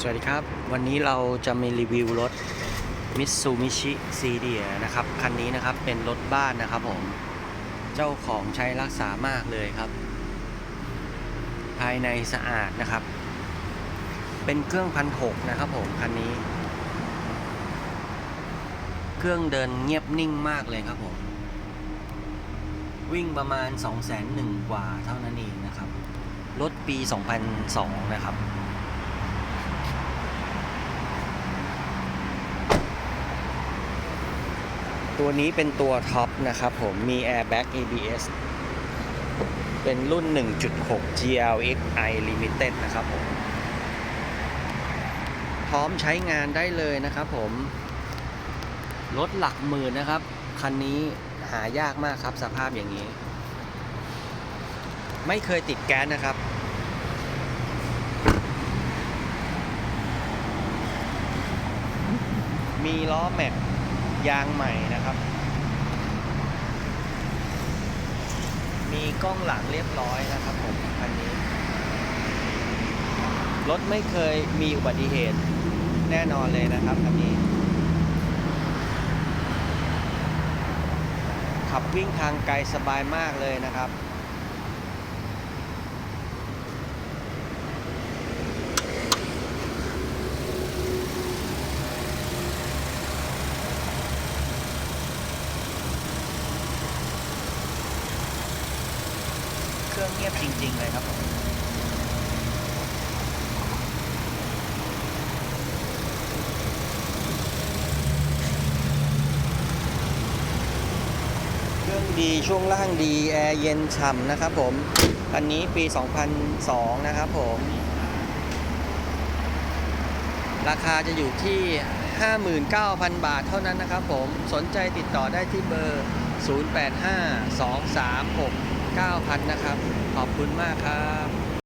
สวัสดีครับ วันนี้เราจะมีรีวิวรถ Mitsubishi c d นะครับ คันนี้นะครับเป็นรถบ้านนะครับผม เจ้าของใช้รักษามากเลยครับ ภายในสะอาดนะครับ เป็นเครื่องพันหกนะครับผม คันนี้ เครื่องเดินเงียบนิ่งมากเลยครับผม วิ่งประมาณ 2 0 0 0 0 0 กว่าเท่านั้นเองนะครับ รถปี 2002 นะครับ ตัวนี้เป็นตัวท็อปนะครับผมมี Airbag ABS เป็นรุ่น 1.6 GLX i Limited นะครับผม พร้อมใช้งานได้เลยนะครับผม รถหลักหมื่นนะครับ คันนี้หายากมากครับสภาพอย่างนี้ ไม่เคยติดแก๊สนะครับมีล้อแม็ก ยางใหม่นะครับ มีกล้องหลังเรียบร้อยนะครับผมคันนี้ รถไม่เคยมีอุบัติเหตุแน่นอนเลยนะครับคันนี้ ขับวิ่งทางไกลสบายมากเลยนะครับ รื่องเงียบจริง ๆ เลยครับผมเครื่องดีช่วงล่างดี แอร์เย็นฉ่ำนะครับผมอันนี้ปี 2002 นะครับผม ราคาจะอยู่ที่ 59,000 บาทเท่านั้นนะครับผมสนใจติดต่อได้ที่เบอร์ 9,000 นะครับ ขอบคุณมากครับ